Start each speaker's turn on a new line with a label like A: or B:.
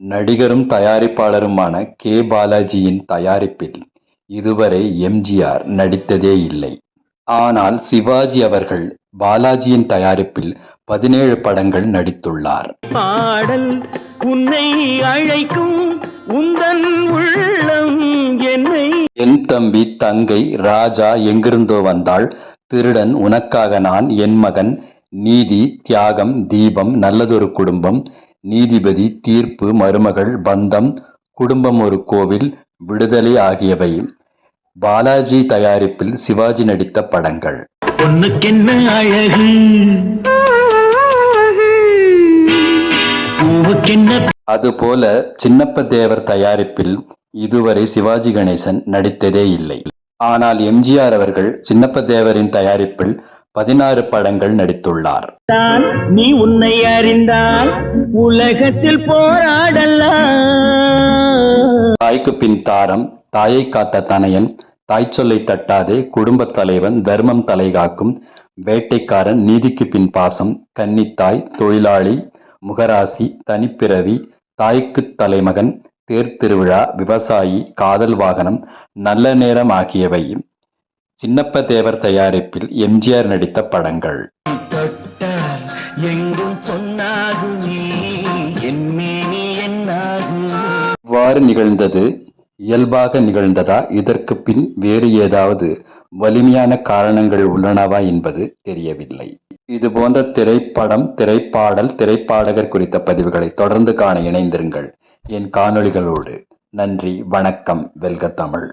A: நடிகரும் தயாரிப்பாளருமான கே. பாலாஜியின் தயாரிப்பில் இதுவரை எம். ஜி. ஆர். நடித்ததே இல்லை. ஆனால் சிவாஜி அவர்கள் பாலாஜியின் தயாரிப்பில் பதினேழு படங்கள் நடித்துள்ளார்.
B: பாடல் உன்னை அழைக்கும் உந்தன் உள்ளம் என்னை
A: என் தம்பி தங்கை ராஜா எங்கிருந்தோ வந்தாள் திருடன் உனக்காக நான் என் மகன் நீதி தியாகம் தீபம் நல்லதொரு குடும்பம் நீதிபதி தீர்ப்பு மருமகள் பந்தம் குடும்பம் ஒரு கோவில் விடுதலை ஆகியவை பாலாஜி தயாரிப்பில் சிவாஜி நடித்த படங்கள்.
B: பொண்ணுக்கென்ன அழகு பூவுக்கென்ன
A: அதுபோல சின்னப்ப தேவர் தயாரிப்பில் இதுவரை சிவாஜி கணேசன் நடித்ததே இல்லை. ஆனால் எம். ஜி. ஆர். அவர்கள் சின்னப்ப தேவரின் தயாரிப்பில் பதினாறு படங்கள் நடித்துள்ளார்.
B: தான் நீ உன்னை அறிந்தால் உலகத்தில் போராடலாம்
A: தாய்க்கு பின் தாரம் தாயை காத்த தனையன் தாய் சொல்லை தட்டாதே குடும்பத் தலைவன் தர்மம் தலைகாக்கும் வேட்டைக்காரன் நீதிக்கு பின் பாசம் கன்னித்தாய் தொழிலாளி முகராசி தனிப்பிறவி தாய்க்குத் தலைமகன் தேர் திருவிழா விவசாயி காதல் வாகனம் நல்ல நேரம் ஆகியவை சின்னப்ப தேவர் தயாரிப்பில் எம். ஜி. ஆர். நடித்த படங்கள். இவ்வாறு நிகழ்ந்தது இயல்பாக நிகழ்ந்ததா இதற்கு பின் வேறு ஏதாவது வலிமையான காரணங்கள் உள்ளனவா என்பது தெரியவில்லை. இதுபோன்ற திரைப்படம் திரைப்பாடல் திரைப்பாடகர் குறித்த பதிவுகளை தொடர்ந்து காண இணைந்திருங்கள் என் காணொளிகளோடு. நன்றி வணக்கம் வெல்க தமிழ்.